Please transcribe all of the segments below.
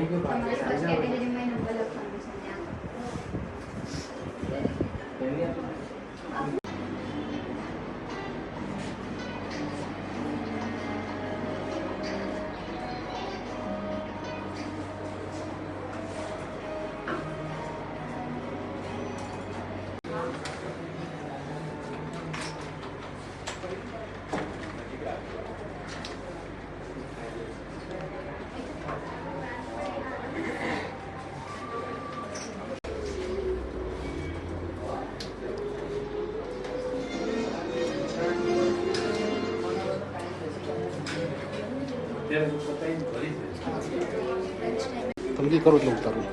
તમારી ફર્સ્ટ તમે કરો એટલે ઉતારું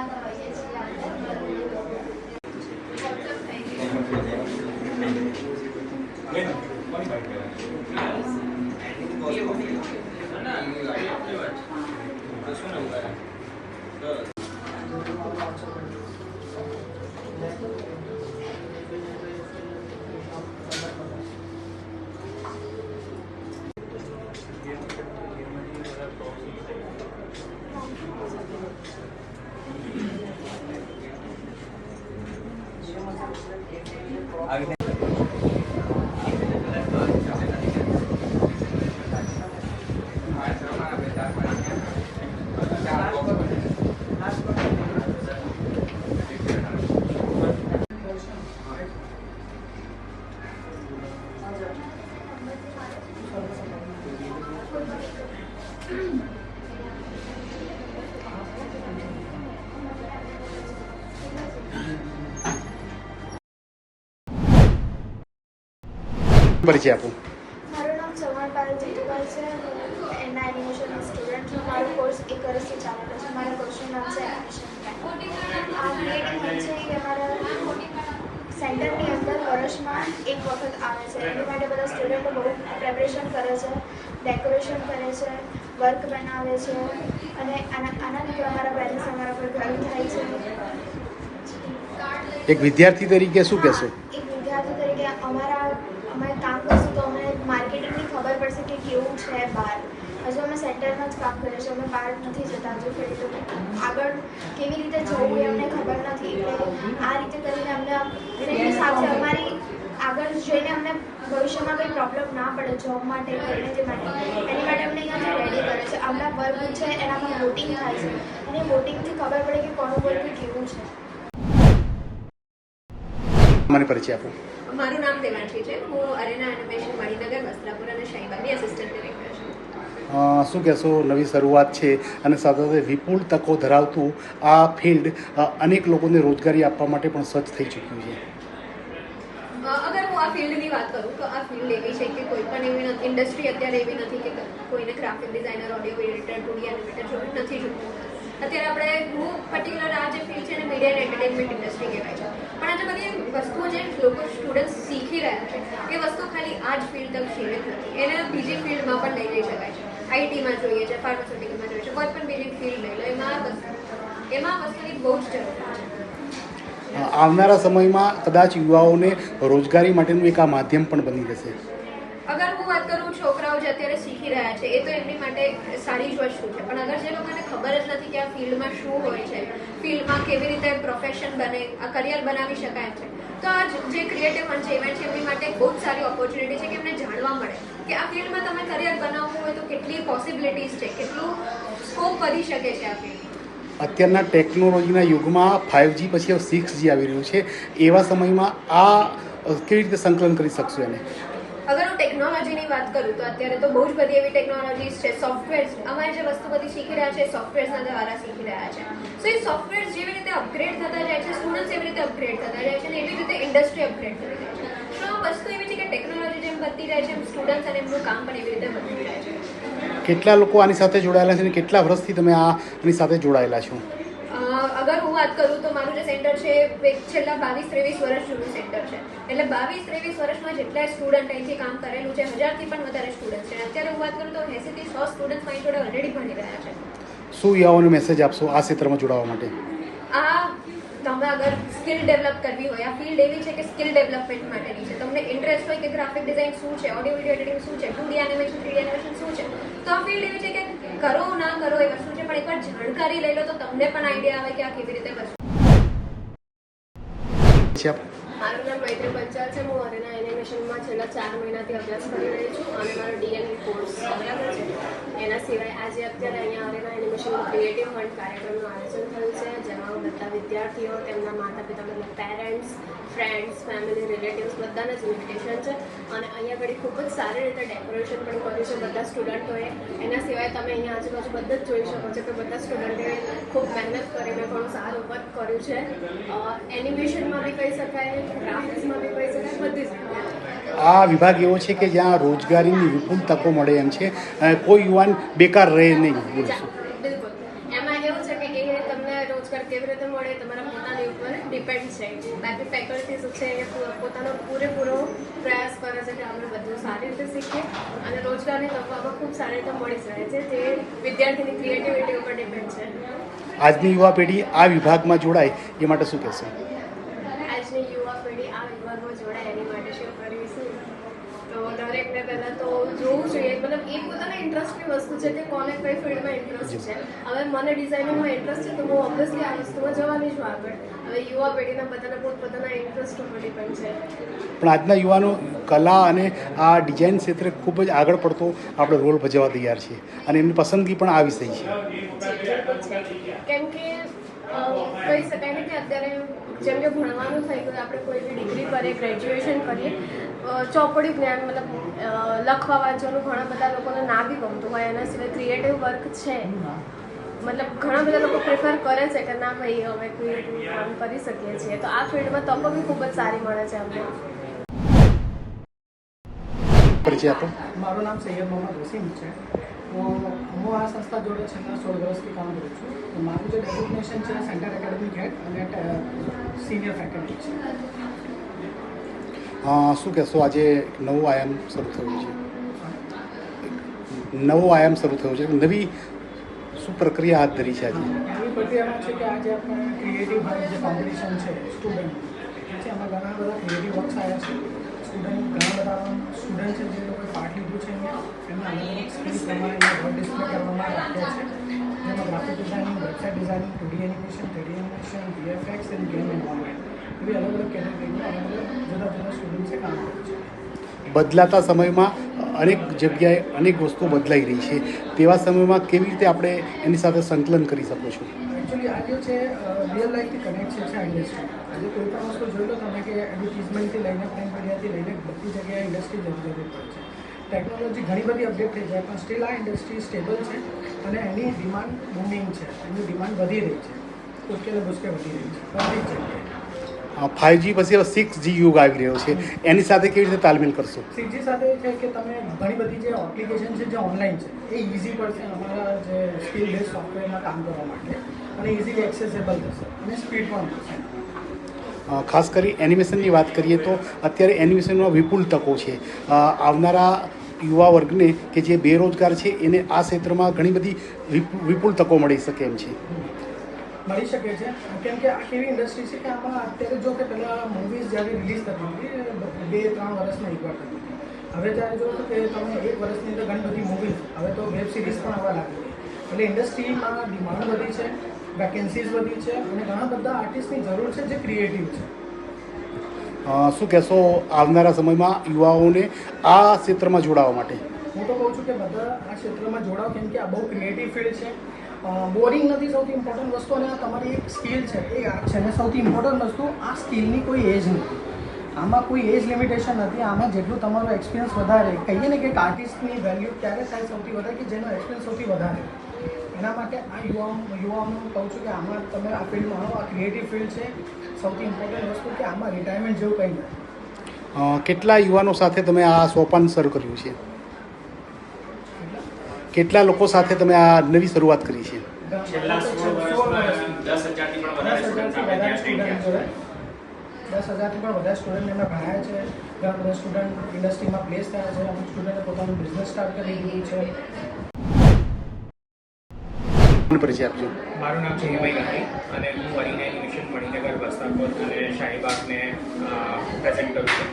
જે બનાવતા હોઈએ છીએ આપણે પરિચય આપો. મારું નામ ચૌહાણ જીતુભાઈ છે. હું એના એનિમેશનનો સ્ટુડન્ટ છું. મારો કોર્સ એક વર્ષથી ચાલુ રહ્યો છે. મારા કોર્સનું નામ છે આ છે એ અમારા સેન્ટરની અંદર વર્ષમાં એક વખત આવે છે. એની માટે બધા સ્ટુડન્ટો બહુ પ્રેપરેશન કરે છે ડેકોરેશન કરે છે. વર્ક બનાવે છે અને આના લીધે અમારા પેરેન્ટ્સ અમારા પર ગર્વ થાય છે. એક વિદ્યાર્થી તરીકે શું કહેશો? એક વિદ્યાર્થી તરીકે અમારા અમે કામ કરશું તો અમને માર્કેટિંગની ખબર પડશે કે કેવું છે બહાર હજુ અમે સેન્ટરમાં જ કામ કરીએ છીએ અમે બહાર નથી જતા હજુ ફિલ્ડ આગળ કેવી રીતે જવું એ અમને ખબર નથી. એટલે આ રીતે કરીને અમને સાથે અમારી આગળ જઈને અમને ભવિષ્યમાં કંઈ પ્રોબ્લેમ ના પડે જોબ માટે કે માટે. એની માટે અમને અહીંયાથી રેડી કરે છે આપણા વર્ગ છે એનામાં વોટિંગ થાય છે. અને વોટિંગથી ખબર પડે કે કોનું વર્ગ કેવું છે. મને પરિચય આપો. મારું નામ દેવાંશી છે. હું અરેના એનિમેશન મણિનગર વસ્ત્રાપુર અને શાહીબાગની એસિસ્ટન્ટ ડિરેક્ટર છું. શું કહેશો? નવી શરૂઆત છે અને સાથે સાથે વિપુલ તકો ધરાવતું આ ફિલ્ડ અનેક લોકોને રોજગારી આપવા માટે પણ સજ્જ થઈ ચૂક્યું છે. ફિલ્ડની વાત કરું તો આ ફિલ્ડ એવી છે કે કોઈ પણ એવી ઇન્ડસ્ટ્રી અત્યારે એવી નથી કે કોઈને graphic designer audio editor two D animator જોવું નથી જોતું. અત્યારે આપણે હું પર્ટિક્યુલર આ જે ફિલ્ડ છે એને મીડિયા એન્ડ એન્ટરટેનમેન્ટ ઇન્ડસ્ટ્રી કહેવાય છે. પણ આજે બધી વસ્તુઓ જે લોકો સ્ટુડન્ટ શીખી રહ્યા છે, એ વસ્તુ ખાલી આ જ ફિલ્ડ તક સીમિત નથી. એને બીજી ફિલ્ડમાં પણ લઈ જઈ શકાય છે. આઈટીમાં જોઈએ છે ફાર્માસ્યુટિકલમાં જોઈએ છે, કોઈ પણ બીજી ફિલ્ડ લઈ લો, એમાં એમાં વસ્તુની બહુ જ જરૂર છે. આવનારા સમયમાં કદાચ યુવાઓને રોજગારી માટેનું એક આ માધ્યમ પણ બની રહેશે અગર હું વાત કરું છોકરાઓ જે અત્યારે શીખી રહ્યા છે, એ તો એમની માટે સારી જ વસ્તુ છે. પણ અગર જે લોકોને ખબર જ નથી કે આ ફિલ્ડમાં શું હોય છે, ફિલ્ડમાં કેવી રીતે પ્રોફેશન બને, આ કરિયર બનાવી શકાય છે, તો આ જ- ક્રિએટિવ છે ઇવેન્ટ છે, એમની માટે બહુ જ સારી ઓપોર્ચ્યુનિટી છે કે જાણવા મળે કે આ ફિલ્ડમાં તમે કરિયર બનાવવું હોય તો કેટલી પોસિબિલિટીઝ છે, કેટલું સ્કોપ વધી શકે છે આ ફિલ્ડમાં અત્યારના ટેકનોલોજીના યુગમાં ફાઇવજી પછી હવે સિક્સ જી આવી રહ્યું છે. એવા સમયમાં આ કેવી રીતે સંકલન કરી શકશો એને? અગર હું ટેકનોલોજીની વાત કરું તો અત્યારે તો બહુ જ બધી એવી ટેકનોલોજીસ છે સોફ્ટવેર અમારે જે વસ્તુ બધી શીખી રહ્યા છે સોફ્ટવેર્સના દ્વારા શીખી રહ્યા છે. સો એ સોફ્ટવેર જેવી રીતે અપગ્રેડ થતા જાય છે સ્ટુડન્ટ્સ એવી રીતે અપગ્રેડ થતા જાય છે અને એવી રીતે ઇન્ડસ્ટ્રી અપગ્રેડ થતી જાય છે. તો વસ્તુ એવી છે કે ટેકનોલોજી જેમ વધતી જાય છે, એમ સ્ટુડન્ટ્સ અને એમનું કામ પણ એવી રીતે વધતું જાય છે. કેટલા લોકો આની સાથે જોડાયેલા છે અને કેટલા વર્ષથી તમે આ આની સાથે જોડાયેલા છો? અગર હું વાત કરું તો મારું જે સેન્ટર છે છેલ્લા બાવીસ ત્રેવીસ વર્ષ જૂનું સેન્ટર છે. એટલે બાવીસ ત્રેવીસ વર્ષમાં જેટલા સ્ટુડન્ટ અહીંથી કામ કરેલું છે હજારથી પણ વધારે સ્ટુડન્ટ છે. અત્યારે હું વાત કરું તો એંસીથી સો સ્ટુડન્ટ મારી જોડે ઓલરેડી ભણી રહ્યા છે. શું યુવાઓને મેસેજ આપશો આ ક્ષેત્રમાં જોડાવા માટે? આ તમે અગર સ્કિલ ડેવલપ કરવી હોય આ ફિલ્ડ એવી છે કે સ્કિલ ડેવલપમેન્ટ માટેની છે. તમને ઇન્ટરેસ્ટ હોય કે ગ્રાફિક ડિઝાઇન શું છે ઓડિયો વીડિયો એડિટિંગ શું છે two D animation three animation શું છે તો આ ફિલ્ડ એવી છે કે કરો ના કરો એ વસ્તુ છે પણ એકવાર જાણકારી લઈ લો તો તમને પણ આઈડિયા આવે કે આ કેવી રીતે વસ્તુ મારું નામ મૈત્રી પંચાલ છે હું અરેના એનિમેશનમાં છેલ્લા ચાર મહિનાથી અભ્યાસ કરી રહી છું અને મારો ડીએનએ કોર્સ બરાબર છે. એના સિવાય આજે અત્યારે અહીંયા અરેના એનિમેશનનું ક્રિએટિવ ફંડ કાર્યક્રમનું આયોજન થયું છે, જેમાં બધા વિદ્યાર્થીઓ, તેમના માતા પિતા મતલબ પેરેન્ટ્સ ફ્રેન્ડ્સ ફેમિલી રિલેટિવ્સ બધાને જ ઇન્વિટેશન છે. અને અહીંયા આગળ ખૂબ જ સારી રીતે ડેકોરેશન પણ કર્યું છે બધા સ્ટુડન્ટોએ એના સિવાય તમે અહીંયા આજુબાજુ બધા જ જોઈ શકો છો કે બધા સ્ટુડન્ટોએ ખૂબ મહેનત કરીને ઘણું સારું વર્ક કર્યું છે. એનિમેશનમાં બી કહી શકાય ગ્રાફિક્સમાં બી કહી શકાય, બધી જ આ વિભાગ એવો છે કે જ્યાં રોજગારીની વિપુલ તકો મળે એમ છે કોઈ યુવાન બેકાર રહે નહીં બોલીશું બિલકુલ. એમાં એવું છે કે એ તમને રોજગાર કેવી રીતે મળે તમારા પોતાની ઉપર ડિપેન્ડ છે. બાકી ફેકલ્ટીઝ છે એ પોતાનો પૂરેપૂરો પ્રયાસ કરે છે કે આપણે બધું સારી રીતે શીખીએ અને રોજગારની તકો ખૂબ સારી રીતે મળી શકે છે જે વિદ્યાર્થીની ક્રિએટિવિટી ઉપર ડિપેન્ડ છે. આજની યુવા પેઢી આ વિભાગમાં જોડાય એ માટે શું કહેશો આજની યુવા પેઢી આ વિભાગમાં જોડાય એની માટે શું કરીશું તો દરેકને પહેલાં તો જોવું જોઈએ મતલબ એ પોતાના વસ્તુ છે કે કોને કઈ ફિલ્ડમાં ઇન્ટરેસ્ટ છે. હવે મને ડિઝાઇનિંગમાં ઇન્ટરેસ્ટ છે તો હું ઓબ્વિયસલી આ વસ્તુમાં જવાની છું આગળ. હવે યુવા પેઢીના બધાના પોતપોતાના ઇન્ટરેસ્ટ ઉપર ડિપેન્ડ છે. પણ આજના યુવાનો કલા અને આ ડિઝાઇન ક્ષેત્રે ખૂબ જ આગળ પડતો આપણે રોલ ભજવવા તૈયાર છે અને એમની પસંદગી પણ આ વિષય છે. કેમ કે કહી શકાય ને કે અત્યારે જેમ કે ભણવાનું થઈ ગયું આપણે કોઈ બી ડિગ્રી કરીએ ગ્રેજ્યુએશન કરીએ ચોપડી જ્ઞાન મતલબ લખવા વાંચવાનું ઘણા બધા લોકોને ના બી ગમતું હોય એના સિવાય ક્રિએટિવ વર્ક છે. મતલબ ઘણા બધા લોકો પ્રિફર કરે છે કે ના ભાઈ અમે ક્રિએટિવ કામ કરી શકીએ છીએ. તો આ ફિલ્ડમાં તકો બી ખૂબ જ સારી મળે છે અમને. પરિચય આપો. મારું નામ સૈયદ મોહમ્મદ વસીમ છે. હું હું આ સંસ્થા જોડે છેલ્લા સોળ વર્ષથી કામ કરું છું. મારું જે ડેઝિગ્નેશન છે સેન્ટર એકેડેમિક હેડ અને સિનિયર ફેકલ્ટી છે. શું કહેશો? આજે એક નવો આયામ શરૂ થયો છે. નવો આયામ શરૂ થયો છે. નવી શું પ્રક્રિયા હાથ ધરી છે આજે? Graphic designing website designing two D animation three D animation VFX and game environment એવી અલગ અલગ કેટેગરીમાં અલગ અલગ જુદા જુદા સ્ટુડન્ટ્સે કામ કર્યું છે. બદલાતા સમયમાં અનેક જગ્યાએ અનેક વસ્તુઓ બદલાઈ રહી છે. તેવા સમયમાં કેવી રીતે આપણે એની સાથે સંકલન કરી શકો છો એકચ્યુઅલી આજે છે રિયલ લાઈફથી કનેક્ટ છે આ ઇન્ડસ્ટ્રી આજે કોઈ પણ વસ્તુ જોઈ લો તમે કે એડવર્ટિઝમેન્ટથી લઈને પ્રિન્ટ મીડિયાથી લઈને બધી જગ્યાએ ઇન્ડસ્ટ્રી જરૂર જરૂર પડે છે. ટેકનોલોજી ઘણી બધી અપડેટ થઈ જાય પણ સ્ટીલ આ ઇન્ડસ્ટ્રી સ્ટેબલ છે અને એની ડિમાન્ડ બૂમિંગ છે. એની ડિમાન્ડ વધી રહી છે. ઉશ્કેલે ભૂસકે વધી રહી છે. બધી જ જગ્યાએ. ફાઇવજી પછી હવે સિક્સ જી યુગ આવી રહ્યો છે. એની સાથે કેવી રીતે તાલમેલ કરશો? સિક્સજી સાથે છે કે તમે ઘણી બધી જે એપ્લિકેશન છે જે ઓનલાઈન છે એ ઇઝી પડશે અમારા જે સ્કિલ બેઝ સોફ્ટવેરમાં કામ કરવા માટે અને ઇઝીલી એક્સેસેબલ થશે અને સ્પીડ પણ ખાસ કરી એનિમેશનની વાત કરીએ તો અત્યારે એનિમેશનમાં વિપુલ તકો છે. આવનારા યુવા વર્ગને કે જે બેરોજગાર છે એને આ ક્ષેત્રમાં ઘણી બધી વિપુલ તકો મળી શકે એમ છે. મળી શકે છે. કેમ કે આ એવી ઇન્ડસ્ટ્રી છે કે આમાં અત્યારે જો કે પહેલાં મૂવીઝ જ્યારે રિલીઝ થતી હતી બે ત્રણ વર્ષમાં એકવાર થતી હતી. હવે જ્યારે જો કે તમે એક વર્ષની અંદર ઘણી બધી મૂવીઝ હવે તો વેબ સિરીઝ પણ આવવા લાગી એટલે ઇન્ડસ્ટ્રીમાં ડિમાન્ડ વધી છે વેકેન્સીઝ વધી છે અને ઘણા બધા આર્ટિસ્ટની જરૂર છે જે ક્રિએટિવ છે. શું કહેશો? આવનારા સમયમાં યુવાઓને આ ક્ષેત્રમાં જોડાવા માટે? હું તો કહું છું કે બધા આ ક્ષેત્રમાં જોડાવ કેમ કે આ બહુ ક્રિએટિવ ફિલ્ડ છે. બોરિંગ નથી સૌથી ઇમ્પોર્ટન્ટ વસ્તુ અને આ તમારી એક સ્કિલ છે. એ આ છે અને સૌથી ઇમ્પોર્ટન્ટ વસ્તુ, આ સ્કિલની કોઈ એજ નથી. આમાં કોઈ એજ લિમિટેશન નથી. આમાં જેટલું તમારો એક્સપિરિયન્સ વધારે, કહીએ ને કે એક આર્ટિસ્ટની વેલ્યુ ત્યારે થાય સૌથી વધારે કે જેનો એક્સપિરિયન્સ સૌથી વધારે. એના માટે આ યુવાનો યુવાઓને હું કહું છું કે આમાં તમે આ ફિલ્ડમાં આવો, આ ક્રિએટિવ ફિલ્ડ છે. સૌથી ઇમ્પોર્ટન્ટ વસ્તુ કે આમાં રિટાયરમેન્ટ જેવું કંઈ નથી. કેટલા યુવાનો સાથે તમે આ સોપાન શરૂ કર્યું છે? કેટલા લોકો સાથે તમે આ નવી શરૂઆત કરી છે? દસ હજારથી પણ વધારે સ્ટુડન્ટ એમને ભણાયા છે. ઘણા બધા સ્ટુડન્ટ ઇન્ડસ્ટ્રીમાં પ્લેસ થયા છે. અમુક સ્ટુડન્ટે પોતાનું બિઝનેસ સ્ટાર્ટ કરી દીધું છે. પરિચય આપજો? મારું નામ છે હિમય ગાંધી અને હું વરીને એનિમેશન મણિનગર વસ્તાપોર અને શાહીબાગને પ્રેઝન્ટ કરું છું.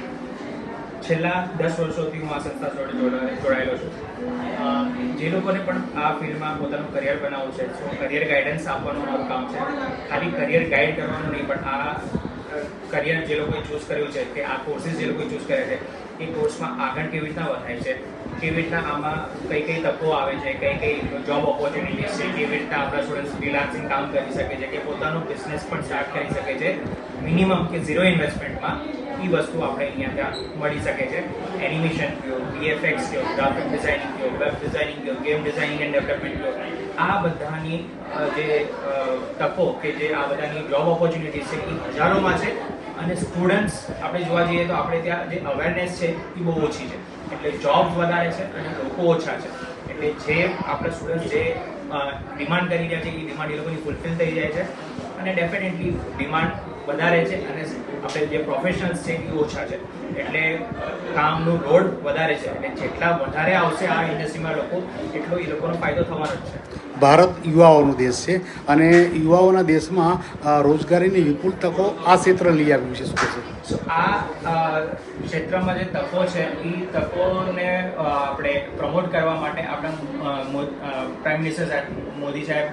છેલ્લા દસ વર્ષોથી હું આ સંસ્થા જોડે જોડા- જોડાયેલો છું. જે લોકોને પણ આ ફિલ્ડમાં પોતાનું કરિયર બનાવવું છે સો કરિયર ગાઈડન્સ આપવાનું મારું કામ છે. ખાલી કરિયર ગાઈડ કરવાનું નહીં, પણ આ કરિયર જે લોકોએ ચૂઝ કર્યું છે, કે આ કોર્સિસ જે લોકોએ ચૂઝ કર્યા છે, એ કોર્સમાં આગળ કેવી રીતના વધાય છે, કેવી રીતના આમાં કઈ કઈ તકો આવે છે, કઈ કઈ જોબ ઓપોર્ચ્યુનિટીઝ છે, કેવી રીતના આપણા સ્ટુડન્ટ્સ ફ્રીલાન્સિંગ કામ કરી શકે છે, કે પોતાનો બિઝનેસ પણ સ્ટાર્ટ કરી શકે છે મિનિમમ કે ઝીરો ઇન્વેસ્ટમેન્ટમાં એ વસ્તુ આપણે અહીંયા ત્યાં મળી શકે છે. એનિમેશન કયો વીએફએક્સ કયો ગ્રાફિક ડિઝાઇનિંગ કયો વેબ ડિઝાઇનિંગ કયો ગેમ ડિઝાઇનિંગ એન્ડ ડેવલપમેન્ટ કયો. આ બધાની જે તકો કે જે આ બધાની જોબ ઓપોર્ચ્યુનિટીઝ છે એ હજારોમાં છે. અને સ્ટુડન્ટ્સ આપણે જોવા જઈએ તો આપણે ત્યાં જે અવેરનેસ છે એ બહુ ઓછી છે. એટલે જોબ્સ વધારે છે અને લોકો ઓછા છે. એટલે જે આપણા સ્ટુડન્ટ્સ જે ડિમાન્ડ કરી રહ્યા છે એ ડિમાન્ડ એ લોકોની ફૂલફિલ થઈ જાય છે. અને ડેફિનેટલી ડિમાન્ડ વધારે છે અને આપણે જે પ્રોફેશનલ્સ છે એ ઓછા છે. એટલે કામનું લોડ વધારે છે. એટલે જેટલા વધારે આવશે આ ઇન્ડસ્ટ્રીમાં લોકો એટલો એ લોકોનો ફાયદો થવાનો જ છે. ભારત યુવાઓનો દેશ છે અને યુવાઓના દેશમાં રોજગારીની વિપુલ તકો આ ક્ષેત્ર લઈ આવ્યું છે શું કહેશો? આ ક્ષેત્રમાં જે તકો છે એ તકોને આપણે પ્રમોટ કરવા માટે આપણા પ્રાઇમ મિનિસ્ટર સાહેબ મોદી સાહેબ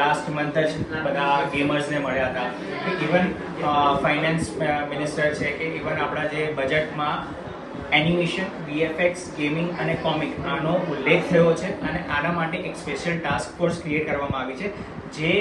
લાસ્ટ મંથ જ બધા ગેમર્સને મળ્યા હતા. કે ઇવન ફાઇનાન્સ મિનિસ્ટર છે કે ઇવન આપણા જે બજેટમાં એનિમેશન વીએફએક્સ ગેમિંગ અને કોમિક આનો ઉલ્લેખ થયો છે અને આના માટે એક સ્પેશિયલ ટાસ્ક ફોર્સ ક્રિએટ કરવામાં આવી છે. જે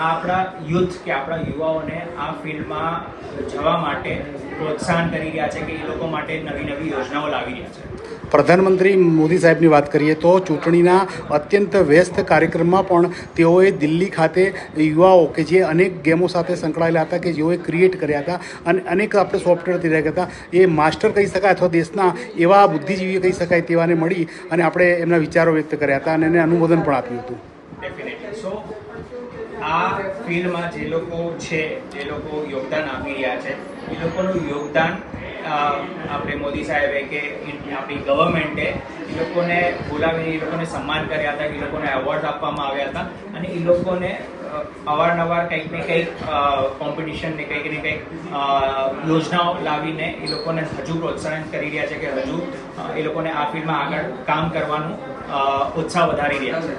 આપણા યુથ કે આપણા યુવાઓને આ ફિલ્ડમાં જવા માટે પ્રોત્સાહન કરી રહ્યા છે કે એ લોકો માટે નવી નવી યોજનાઓ લાવી રહ્યા છે. પ્રધાનમંત્રી મોદી સાહેબની વાત કરીએ તો ચૂંટણીના અત્યંત વ્યસ્ત કાર્યક્રમમાં પણ તેઓએ દિલ્હી ખાતે યુવાઓ કે જે અનેક ગેમો સાથે સંકળાયેલા હતા કે જેઓએ ક્રિએટ કર્યા હતા અને અનેક આપણે સોફ્ટવેર તૈયાર હતા, એ માસ્ટર કહી શકાય અથવા દેશના એવા બુદ્ધિજીવી કહી શકાય તેવાને મળી અને આપણે એમના વિચારો વ્યક્ત કર્યા હતા અને એને અનુમોદન પણ આપ્યું હતું. આ ફિલ્ડમાં જે લોકો છે, જે લોકો યોગદાન આપી રહ્યા છે, એ લોકોનું યોગદાન આપણે મોદી સાહેબે કે આપણી ગવર્મેન્ટે એ લોકોને બોલાવીને એ લોકોને સન્માન કર્યા હતા, એ લોકોને એવોર્ડ આપવામાં આવ્યા હતા અને એ લોકોને અવારનવાર કંઈક ને કંઈક કોમ્પિટિશન ને કંઈક ને કંઈક યોજનાઓ લાવીને એ લોકોને હજુ પ્રોત્સાહન કરી રહ્યા છે કે હજુ એ લોકોને આ ફિલ્ડમાં આગળ કામ કરવાનું ઉત્સાહ વધારી રહ્યા છે.